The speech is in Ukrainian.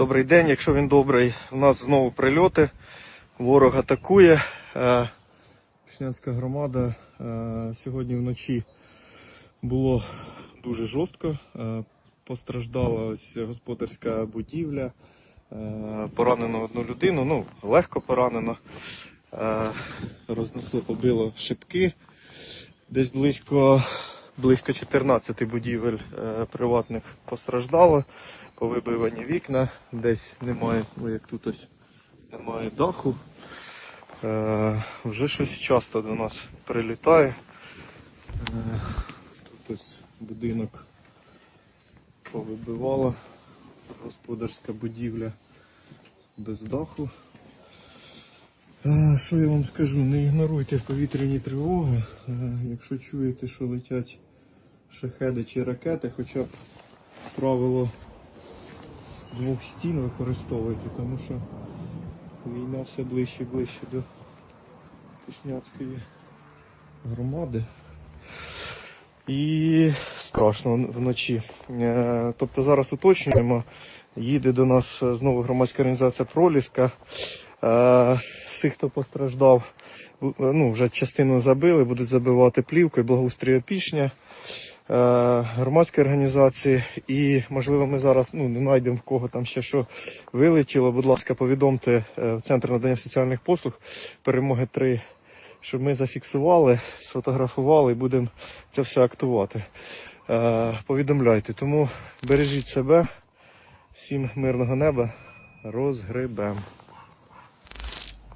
Добрий день, якщо він добрий, у нас знову прильоти. Ворог атакує. Е, Кишнянська громада е, сьогодні вночі було дуже жорстко. Е, Постраждала ось господарська будівля. Е, Поранено одну людину, ну, легко поранено. Е, Рознесло, побило шибки. Десь близько, близько 14 будівель е, приватних постраждало, повибивані вікна, десь немає, ну як тут ось, немає даху. Е, вже щось часто до нас прилітає. Е, тут ось будинок повибивало, господарська будівля без даху. Що я вам скажу? Не ігноруйте повітряні тривоги. Якщо чуєте, що летять шахеди чи ракети, хоча б правило двох стін використовуйте, тому що війна все ближче і ближче до Кишняцької громади. І страшно вночі. Е, Тобто зараз уточнюємо. Їде до нас знову громадська організація Проліска. Е, Всіх, хто постраждав, ну, вже частину забили, будуть забивати плівкою, благоустрій пішня е, громадської організації. І, можливо, ми зараз ну, не знайдемо в кого там ще що вилетіло. Будь ласка, повідомте е, в Центр надання соціальних послуг перемоги 3 щоб ми зафіксували, сфотографували і будемо це все актувати. Е, повідомляйте. Тому бережіть себе, всім мирного неба, розгребем.